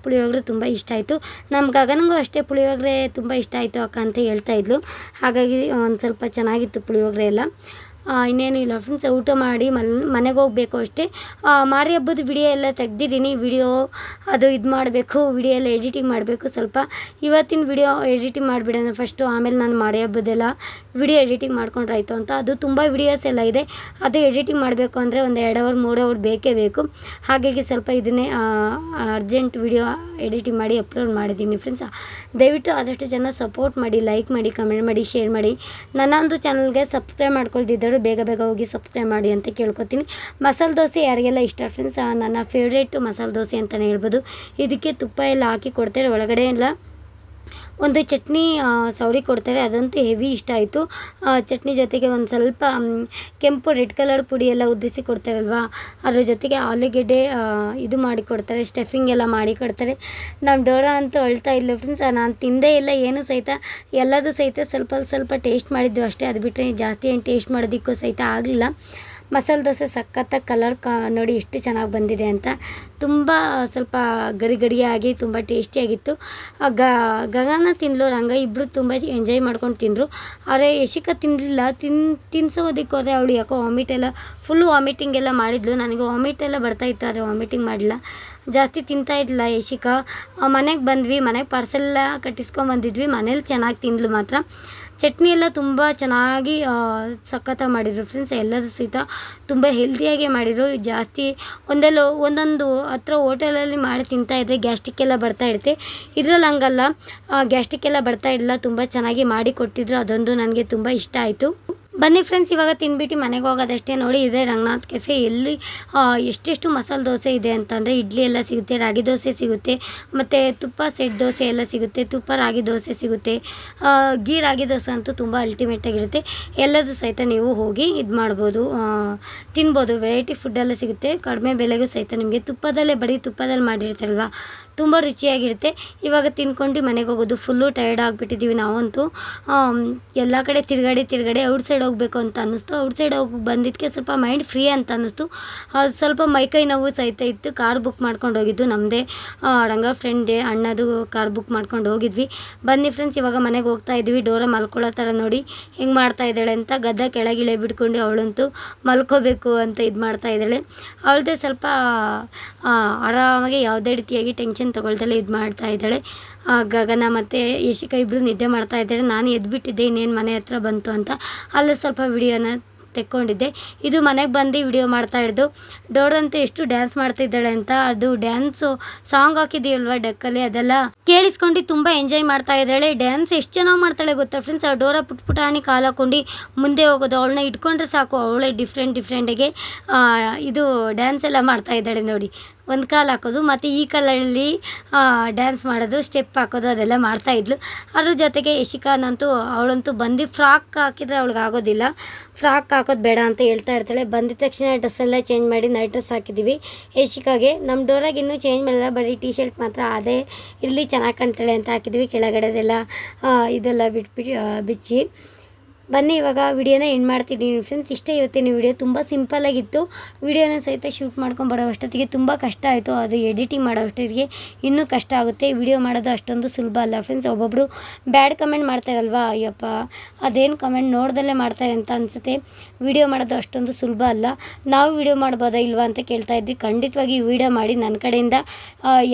S1: ಪುಳಿಯೋಗರೆ ತುಂಬ ಇಷ್ಟ ಆಯಿತು. ನಮ್ಮ ಗಗನಿಗೂ ಅಷ್ಟೇ ಪುಳಿಯೋಗರೆ ತುಂಬ ಇಷ್ಟ ಆಯಿತು ಅಕ್ಕ ಅಂತ ಹೇಳ್ತಾ ಇದ್ಲು. ಹಾಗಾಗಿ ಒಂದು ಸ್ವಲ್ಪ ಚೆನ್ನಾಗಿತ್ತು ಪುಳಿಯೋಗರೆ ಎಲ್ಲ. ಇನ್ನೇನು ಇಲ್ಲ ಫ್ರೆಂಡ್ಸ್ ಊಟ ಮಾಡಿ ಮಲ್, ಮನೆಗೆ ಹೋಗಬೇಕು ಅಷ್ಟೇ. ಮಾರಿ ಹಬ್ಬದ ವಿಡಿಯೋ ಎಲ್ಲ ತೆಗ್ದಿದ್ದೀನಿ. ವಿಡಿಯೋ ಅದು ಇದು ಮಾಡಬೇಕು ವಿಡಿಯೋ ಎಲ್ಲ ಎಡಿಟಿಂಗ್ ಮಾಡಬೇಕು ಸ್ವಲ್ಪ. ಇವತ್ತಿನ ವಿಡಿಯೋ ಎಡಿಟಿಂಗ್ ಮಾಡಿಬಿಡೋಣ ಫಸ್ಟು ಆಮೇಲೆ ನಾನು ಮಾರಿ ಹಬ್ಬದೆಲ್ಲ ವಿಡಿಯೋ ಎಡಿಟಿಂಗ್ ಮಾಡ್ಕೊಂಡ್ರೆ ಆಯಿತು ಅಂತ. ಅದು ತುಂಬ ವಿಡಿಯೋಸ್ ಎಲ್ಲ ಇದೆ. ಅದು ಎಡಿಟಿಂಗ್ ಮಾಡಬೇಕು ಅಂದರೆ ಒಂದು ಎರಡು ಅವರ್ ಮೂರು ಅವರ್ ಬೇಕೇ ಬೇಕು. ಹಾಗಾಗಿ ಸ್ವಲ್ಪ ಇದನ್ನೇ ಅರ್ಜೆಂಟ್ ವಿಡಿಯೋ ಎಡಿಟಿಂಗ್ ಮಾಡಿ ಅಪ್ಲೋಡ್ ಮಾಡಿದ್ದೀನಿ ಫ್ರೆಂಡ್ಸ್ ದಯವಿಟ್ಟು ಆದಷ್ಟು ಜನ ಸಪೋರ್ಟ್ ಮಾಡಿ ಲೈಕ್ ಮಾಡಿ ಕಮೆಂಟ್ ಮಾಡಿ ಶೇರ್ ಮಾಡಿ. ನನ್ನ ಒಂದು ಚಾನಲ್ಗೆ ಸಬ್ಸ್ಕ್ರೈಬ್ ಮಾಡ್ಕೊಳ್ದಿದ್ದರು ಬೇಗ ಬೇಗ ಹೋಗಿ ಸಬ್ಸ್ಕ್ರೈಬ್ ಮಾಡಿ ಅಂತ ಕೇಳ್ಕೊತೀನಿ. ಮಸಾಲೆ ದೋಸೆ ಯಾರಿಗೆಲ್ಲ ಇಷ್ಟ ಫ್ರೆಂಡ್ಸ್ ನನ್ನ ಫೇವ್ರೇಟು ಮಸಾಲೆ ದೋಸೆ ಅಂತಲೇ ಹೇಳ್ಬೋದು. ಇದಕ್ಕೆ ತುಪ್ಪ ಎಲ್ಲ ಹಾಕಿ ಕೊಡ್ತಾರೆ, ಒಳಗಡೆ ಎಲ್ಲ ಒಂದು ಚಟ್ನಿ ಸೌಡಿ ಕೊಡ್ತಾರೆ. ಅದಂತೂ ಹೆವಿ ಇಷ್ಟ ಆಯಿತು. ಚಟ್ನಿ ಜೊತೆಗೆ ಒಂದು ಸ್ವಲ್ಪ ಕೆಂಪು ರೆಡ್ ಕಲರ್ ಪುಡಿ ಎಲ್ಲ ಉದ್ದಿಸಿ ಕೊಡ್ತಾರಲ್ವಾ? ಅದ್ರ ಜೊತೆಗೆ ಆಲೂಗೆಡ್ಡೆ ಇದು ಮಾಡಿ ಕೊಡ್ತಾರೆ. ಸ್ಟಫಿಂಗ್ ಎಲ್ಲ ಮಾಡಿ ಕೊಡ್ತಾರೆ. ನಮ್ಮ ಡೋರ ಅಂತೂ ಅಳ್ತಾ ಇಲ್ಲ ಫ್ರೆಂಡ್ಸ್ ನಾನು ತಿಂದೇ ಇಲ್ಲ, ಏನು ಸಹಿತ. ಎಲ್ಲದೂ ಸಹಿತ ಸ್ವಲ್ಪ ಸ್ವಲ್ಪ ಟೇಸ್ಟ್ ಮಾಡಿದ್ದು ಅಷ್ಟೇ. ಅದು ಬಿಟ್ಟರೆ ಜಾಸ್ತಿ ಏನು ಟೇಸ್ಟ್ ಮಾಡೋದಕ್ಕೂ ಸಹಿತ ಆಗಲಿಲ್ಲ. ಮಸಾಲೆ ದೋಸೆ ಸಖತ್ತಾಗಿ ಕಲರ್ ಕಾ, ನೋಡಿ ಎಷ್ಟು ಚೆನ್ನಾಗಿ ಬಂದಿದೆ ಅಂತ. ತುಂಬ ಸ್ವಲ್ಪ ಗರಿ ಗರಿಯಾಗಿ ತುಂಬ ಟೇಸ್ಟಿಯಾಗಿತ್ತು ಗಗನ ತಿಂದ್ಲು ರಂಗ ಇಬ್ಬರು ತುಂಬ ಎಂಜಾಯ್ ಮಾಡ್ಕೊಂಡು ತಿಂದರು. ಆದರೆ ಯಶಿಕ ತಿನ್ನಲಿಲ್ಲ ತಿನ್ ತಿನ್ಸೋದಕ್ಕೆ ಹೋದರೆ ಅವಳು ಯಾಕೋ ವಾಮಿಟ್ ಎಲ್ಲ ಫುಲ್ಲು ವಾಮಿಟಿಂಗ್ ಎಲ್ಲ ಮಾಡಿದ್ಲು. ನನಗೆ ವಾಮಿಟ್ ಎಲ್ಲ ಬರ್ತಾ ಇತ್ತು, ಆದರೆ ವಾಮಿಟಿಂಗ್ ಮಾಡಿಲ್ಲ. ಜಾಸ್ತಿ ತಿಂತಾ ಇದ್ದಿಲ್ಲ ಯಶಿಕಾ. ಮನೆಗೆ ಬಂದ್ವಿ, ಮನೆಗೆ ಪಾರ್ಸೆಲ್ಲ ಕಟ್ಟಿಸ್ಕೊಂಬಂದಿದ್ವಿ ಮನೇಲಿ ಚೆನ್ನಾಗಿ ತಿಂದ್ಲು ಮಾತ್ರ. ಚಟ್ನಿ ಎಲ್ಲ ತುಂಬ ಚೆನ್ನಾಗಿ ಸಖತ್ತ ಮಾಡಿದರು ಫ್ರೆಂಡ್ಸ್ ಎಲ್ಲದೂ ಸಹಿತ ತುಂಬ ಹೆಲ್ದಿಯಾಗೆ ಮಾಡಿದರು. ಜಾಸ್ತಿ ಒಂದೆಲ್ಲ, ಒಂದೊಂದು ಹತ್ರ ಹೋಟೆಲಲ್ಲಿ ಮಾಡಿ ತಿಂತಾ ಎಲ್ಲ ಬರ್ತಾ ಇರುತ್ತೆ. ಇದ್ರಲ್ಲಿ ಹಂಗಲ್ಲ. ಗ್ಯಾಸ್ಟ್ರಿಕ್ ಎಲ್ಲ ಬರ್ತಾ ಇಲ್ಲ ತುಂಬ ಚೆನ್ನಾಗಿ ಮಾಡಿ ಕೊಟ್ಟಿದ್ರು. ಅದೊಂದು ನನಗೆ ತುಂಬ ಇಷ್ಟ ಆಯಿತು. ಬನ್ನಿ ಫ್ರೆಂಡ್ಸ್ ಇವಾಗ ತಿನ್ಬಿಟ್ಟು ಮನೆಗೆ ಹೋಗೋದಷ್ಟೇ ನೋಡಿ. ಇದೆ ರಂಗನಾಥ್ ಕೆಫೆ ಎಲ್ಲಿ ಎಷ್ಟೆಷ್ಟು ಮಸಾಲೆ ದೋಸೆ ಇದೆ ಅಂತಂದರೆ ಇಡ್ಲಿ ಎಲ್ಲ ಸಿಗುತ್ತೆ, ರಾಗಿ ದೋಸೆ ಸಿಗುತ್ತೆ, ಮತ್ತು ತುಪ್ಪ ಸೆಟ್ ದೋಸೆ ಎಲ್ಲ ಸಿಗುತ್ತೆ, ತುಪ್ಪ, ರಾಗಿ ದೋಸೆ ಸಿಗುತ್ತೆ. ಗೀ ರಾಗಿ ದೋಸೆ ಅಂತೂ ತುಂಬ ಅಲ್ಟಿಮೇಟಾಗಿರುತ್ತೆ ಎಲ್ಲದೂ ಸಹಿತ ನೀವು ಹೋಗಿ ಇದು ಮಾಡ್ಬೋದು. ತಿನ್ಬೋದು. ವೆರೈಟಿ ಫುಡ್ಡೆಲ್ಲ ಸಿಗುತ್ತೆ. ಕಡಿಮೆ ಬೆಲೆಗೂ ಸಹಿತ ನಿಮಗೆ ತುಪ್ಪದಲ್ಲೇ, ಬರೀ ತುಪ್ಪದಲ್ಲಿ ಮಾಡಿರ್ತಾರಲ್ವ? ತುಂಬ ರುಚಿಯಾಗಿರುತ್ತೆ. ಇವಾಗ ತಿನ್ಕೊಂಡು ಮನೆಗೆ ಹೋಗೋದು ಫುಲ್ಲು ಟಯರ್ಡ್ ಆಗಿಬಿಟ್ಟಿದ್ದೀವಿ ನಾವಂತೂ. ಎಲ್ಲ ಕಡೆ ತಿರುಗಾಡಿ ತಿರುಗಾಡಿ ಔಟ್ ಸೈಡ್ ಹೋಗಬೇಕು ಅಂತ ಅನ್ನಿಸ್ತು. ಔಟ್ ಸೈಡ್ ಹೋಗಿ ಬಂದಿದ್ದಕ್ಕೆ ಸ್ವಲ್ಪ ಮೈಂಡ್ ಫ್ರೀ ಅಂತ ಅನ್ನಿಸ್ತು. ಸ್ವಲ್ಪ ಮೈಕೈ ನೋವು ಸಹಿತ ಇತ್ತು. ಕಾರ್ ಬುಕ್ ಮಾಡ್ಕೊಂಡು ಹೋಗಿದ್ದು ನಮ್ಮದೇ ರಂಗ ಫ್ರೆಂಡ್ದೆ ಅಣ್ಣದು ಕಾರ್ ಬುಕ್ ಮಾಡ್ಕೊಂಡು ಹೋಗಿದ್ವಿ. ಬನ್ನಿ ಫ್ರೆಂಡ್ಸ್ ಇವಾಗ ಮನೆಗೆ ಹೋಗ್ತಾ ಇದ್ವಿ. ಡೋರ ಮಲ್ಕೊಳ್ಳೋ ಥರ ನೋಡಿ ಹೆಂಗೆ ಮಾಡ್ತಾ ಇದ್ದಾಳೆ ಅಂತ ಗದ್ದ ಕೆಳಗಿಳೆ ಬಿಟ್ಕೊಂಡು ಅವಳಂತೂ ಮಲ್ಕೋಬೇಕು ಅಂತ ಇದು ಮಾಡ್ತಾ ಇದ್ದಾಳೆ. ಅವಳದೇ ಸ್ವಲ್ಪ ಆರಾಮಾಗಿ ಯಾವುದೇ ರೀತಿಯಾಗಿ ಟೆನ್ಷನ್ ತೊಗೊಳ್ದಲ್ಲೇ ಇದು ಮಾಡ್ತಾ ಇದ್ದಾಳೆ. ಗಗನ ಮತ್ತು ಯಶಿಕಾ ಇಬ್ಬರು ನಿದ್ದೆ ಮಾಡ್ತಾ ಇದ್ದಾರೆ. ನಾನು ಎದ್ಬಿಟ್ಟಿದ್ದೆ, ಇನ್ನೇನು ಮನೆ ಹತ್ರ ಬಂತು ಅಂತ. ಅಲ್ಲಿ ಸ್ವಲ್ಪ ವಿಡಿಯೋನ ತೆಕ್ಕೊಂಡಿದ್ದೆ. ಇದು ಮನೆಗೆ ಬಂದು ವಿಡಿಯೋ ಮಾಡ್ತಾ ಇದ್ದು ಅಂತ ಎಷ್ಟು ಡ್ಯಾನ್ಸ್ ಮಾಡ್ತಿದ್ದಾಳೆ ಅಂತ. ಅದು ಡ್ಯಾನ್ಸು ಸಾಂಗ್ ಹಾಕಿದೆಯಲ್ವಾ ಡಕ್ಕಲ್ಲಿ ಅದೆಲ್ಲ. ಕೇಳಿಸ್ಕೊಂಡು ತುಂಬ ಎಂಜಾಯ್ ಮಾಡ್ತಾ ಇದ್ದಾಳೆ. ಡ್ಯಾನ್ಸ್ ಎಷ್ಟು ಚೆನ್ನಾಗಿ ಮಾಡ್ತಾಳೆ ಗೊತ್ತಾ ಫ್ರೆಂಡ್ಸ್ ಆ ಡೋರ ಪುಟ್ ಪುಟಾಣಿ ಕಾಲು ಹಾಕೊಂಡು ಮುಂದೆ ಹೋಗೋದು. ಅವಳನ್ನ ಇಟ್ಕೊಂಡ್ರೆ ಸಾಕು. ಅವಳೇ ಡಿಫ್ರೆಂಟ್ ಡಿಫ್ರೆಂಟಿಗೆ ಇದು ಡ್ಯಾನ್ಸ್ ಎಲ್ಲ ಮಾಡ್ತಾ ಇದ್ದಾಳೆ ನೋಡಿ. ಒಂದು ಕಾಲು ಹಾಕೋದು, ಮತ್ತು ಈ ಕಾಲಲ್ಲಿ ಡ್ಯಾನ್ಸ್ ಮಾಡೋದು ಸ್ಟೆಪ್ ಹಾಕೋದು, ಅದೆಲ್ಲ ಮಾಡ್ತಾಯಿದ್ಲು ಅದ್ರ ಜೊತೆಗೆ ಯಶಿಕಾನಂತೂ ಅವಳಂತೂ ಬಂದು ಫ್ರಾಕ್ ಹಾಕಿದರೆ ಅವಳಿಗೆ ಆಗೋದಿಲ್ಲ. ಫ್ರಾಕ್ ಹಾಕೋದು ಬೇಡ ಅಂತ ಹೇಳ್ತಾ ಇರ್ತಾಳೆ. ಬಂದಿದ ತಕ್ಷಣ ಡ್ರೆಸ್ ಎಲ್ಲ ಚೇಂಜ್ ಮಾಡಿ ನೈಟ್ ಡ್ರೆಸ್ ಹಾಕಿದ್ದೀವಿ ಯಶಿಕಾಗೆ ನಮ್ಮ ಡೋರಾಗಿ ಇನ್ನೂ ಚೇಂಜ್ ಮಾಡಿಲ್ಲ, ಬರೀ ಟಿ ಶರ್ಟ್ ಮಾತ್ರ, ಅದೇ ಇರಲಿ, ಚೆನ್ನಾಗಿ ಕಾಣ್ತಾಳೆ ಅಂತ ಹಾಕಿದ್ವಿ. ಕೆಳಗಡೆದೆಲ್ಲ ಇದೆಲ್ಲ ಬಿಟ್ಬಿಟ್ಟು ಬಿಚ್ಚಿ. ಬನ್ನಿ, ಇವಾಗ ವಿಡಿಯೋನ ಎಂಡ್ ಮಾಡ್ತಿದ್ದೀನಿ ಫ್ರೆಂಡ್ಸ್ ಇಷ್ಟೇ ಇವತ್ತಿನ ವಿಡಿಯೋ ತುಂಬ ಸಿಂಪಲ್ಲಾಗಿತ್ತು ವಿಡಿಯೋನ ಸಹಿತ ಶೂಟ್ ಮಾಡ್ಕೊಂಡು ಬರೋ ಅಷ್ಟೊತ್ತಿಗೆ ತುಂಬ ಕಷ್ಟ ಆಯಿತು. ಅದು ಎಡಿಟಿಂಗ್ ಮಾಡೋ ಅಷ್ಟೊತ್ತಿಗೆ ಇನ್ನೂ ಕಷ್ಟ ಆಗುತ್ತೆ. ವಿಡಿಯೋ ಮಾಡೋದು ಅಷ್ಟೊಂದು ಸುಲಭ ಅಲ್ಲ ಫ್ರೆಂಡ್ಸ್ ಒಬ್ಬೊಬ್ಬರು ಬ್ಯಾಡ್ ಕಮೆಂಟ್ ಮಾಡ್ತಾರಲ್ವಾ? ಅಯ್ಯಪ್ಪ, ಅದೇನು ಕಮೆಂಟ್ ನೋಡ್ದಲ್ಲೇ ಮಾಡ್ತಾರೆ ಅಂತ ಅನಿಸುತ್ತೆ. ವಿಡಿಯೋ ಮಾಡೋದು ಅಷ್ಟೊಂದು ಸುಲಭ ಅಲ್ಲ. ನಾವು ವಿಡಿಯೋ ಮಾಡ್ಬೋದಾ ಇಲ್ವಾ ಅಂತ ಕೇಳ್ತಾ ಇದ್ವಿ. ಖಂಡಿತವಾಗಿ ವಿಡಿಯೋ ಮಾಡಿ. ನನ್ನ ಕಡೆಯಿಂದ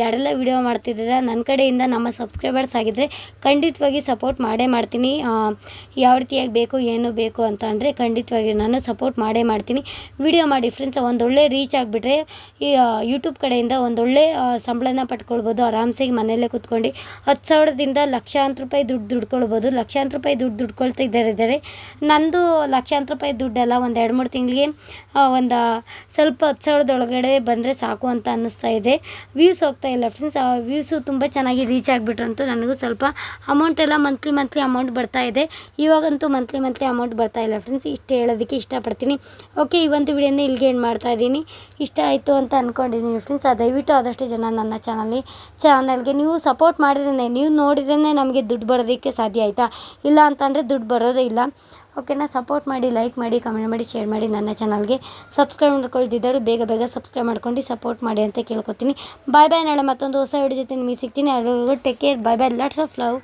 S1: ಯಾರೆಲ್ಲ ವಿಡಿಯೋ ಮಾಡ್ತಿದ್ದೀರಾ ನನ್ನ ಕಡೆಯಿಂದ ನಮ್ಮ ಸಬ್ಸ್ಕ್ರೈಬರ್ಸ್ ಆಗಿದ್ದರೆ ಖಂಡಿತವಾಗಿ ಸಪೋರ್ಟ್ ಮಾಡೇ ಮಾಡ್ತೀನಿ. ಯಾವ ರೀತಿಯಾಗಿ ಏನು ಬೇಕು ಅಂತ ಅಂದರೆ ಖಂಡಿತವಾಗಿ ನಾನು ಸಪೋರ್ಟ್ ಮಾಡೇ ಮಾಡ್ತೀನಿ. ವಿಡಿಯೋ ಮಾಡಿ ಫ್ರೆಂಡ್ಸ್ ಒಂದೊಳ್ಳೆ ರೀಚ್ ಆಗಿಬಿಟ್ರೆ, ಈ ಯೂಟ್ಯೂಬ್ ಕಡೆಯಿಂದ ಒಂದೊಳ್ಳೆ ಸಂಬಳನ ಪಟ್ಕೊಳ್ಬೋದು ಆರಾಮ್ಸೆ ಮನೆಯಲ್ಲೇ ಕೂತ್ಕೊಂಡು. ಹತ್ತು ಸಾವಿರದಿಂದ ಲಕ್ಷಾಂತರ ರೂಪಾಯಿ ದುಡ್ಡು ದುಡ್ಕೊಳ್ಬೋದು. ಲಕ್ಷಾಂತರ ರೂಪಾಯಿ ದುಡ್ಡು ದುಡ್ಕೊಳ್ತಾ ಇದ್ದಾರೆ ಇದ್ದಾರೆ. ನಂದು ಲಕ್ಷಾಂತರ ರೂಪಾಯಿ ದುಡ್ಡೆಲ್ಲ ಒಂದು ಎರಡು ಮೂರು ತಿಂಗಳಿಗೆ ಒಂದು ಸ್ವಲ್ಪ ಹತ್ತು ಸಾವಿರದೊಳಗಡೆ ಬಂದರೆ ಸಾಕು ಅಂತ ಅನ್ನಿಸ್ತಾ ಇದೆ. ವ್ಯೂಸ್ ಹೋಗ್ತಾ ಇಲ್ಲ ಫ್ರೆಂಡ್ಸ್ ವ್ಯೂಸು ತುಂಬ ಚೆನ್ನಾಗಿ ರೀಚ್ ಆಗಿಬಿಟ್ರಂತೂ ನನಗೂ ಸ್ವಲ್ಪ ಅಮೌಂಟ್ ಎಲ್ಲ ಮಂತ್ಲಿ ಮಂತ್ಲಿ ಅಮೌಂಟ್ ಬರ್ತಾ ಇದೆ. ಇವಾಗಂತೂ ಮಂತ್ಲಿ ಮಂತ್ಲಿ ಅಮೌಂಟ್ ಬರ್ತಾ ಇಲ್ಲ ಫ್ರೆಂಡ್ಸ್ ಇಷ್ಟು ಹೇಳೋದಕ್ಕೆ ಇಷ್ಟಪಡ್ತೀನಿ. ಓಕೆ ಈ ಒಂದು ವಿಡಿಯೋನ ಇಲ್ಲಿಗೆ ಏನು ಮಾಡ್ತಾ ಇದ್ದೀನಿ. ಇಷ್ಟ ಆಯಿತು ಅಂತ ಅಂದ್ಕೊಂಡಿದ್ದೀನಿ ಫ್ರೆಂಡ್ಸ್ ದಯವಿಟ್ಟು ಆದಷ್ಟು ಜನ ನನ್ನ ಚಾನಲ್ಲಿ ಚಾನಲ್ಗೆ ನೀವು ಸಪೋರ್ಟ್ ಮಾಡಿದ್ರೆ ನೀವು ನೋಡಿದ್ರೇ ನಮಗೆ ದುಡ್ಡು ಬರೋದಕ್ಕೆ ಸಾಧ್ಯ ಆಯಿತಾ? ಇಲ್ಲ ಅಂತಂದರೆ ದುಡ್ಡು ಬರೋದೇ ಇಲ್ಲ. ಓಕೆನಾ ಸಪೋರ್ಟ್ ಮಾಡಿ ಲೈಕ್ ಮಾಡಿ ಕಮೆಂಟ್ ಮಾಡಿ ಶೇರ್ ಮಾಡಿ ನನ್ನ ಚಾನಲ್ಗೆ ಸಬ್ಸ್ಕ್ರೈಬ್ ಮಾಡ್ಕೊಳ್ತಿದ್ದವರು ಬೇಗ ಬೇಗ ಸಬ್ಸ್ಕ್ರೈಬ್ ಮಾಡ್ಕೊಂಡು ಸಪೋರ್ಟ್ ಮಾಡಿ ಅಂತ ಕೇಳ್ಕೊತೀನಿ. ಬಾಯ್ ಬಾಯ್ ನಾಳೆ ಮತ್ತೊಂದು ಹೊಸ ವಿಡಿಯೋ ಜೊತೆ ನಿಮಗೆ ಸಿಗ್ತೀನಿ. ಎಲ್ಲರಿಗೂ take care bye bye lots of love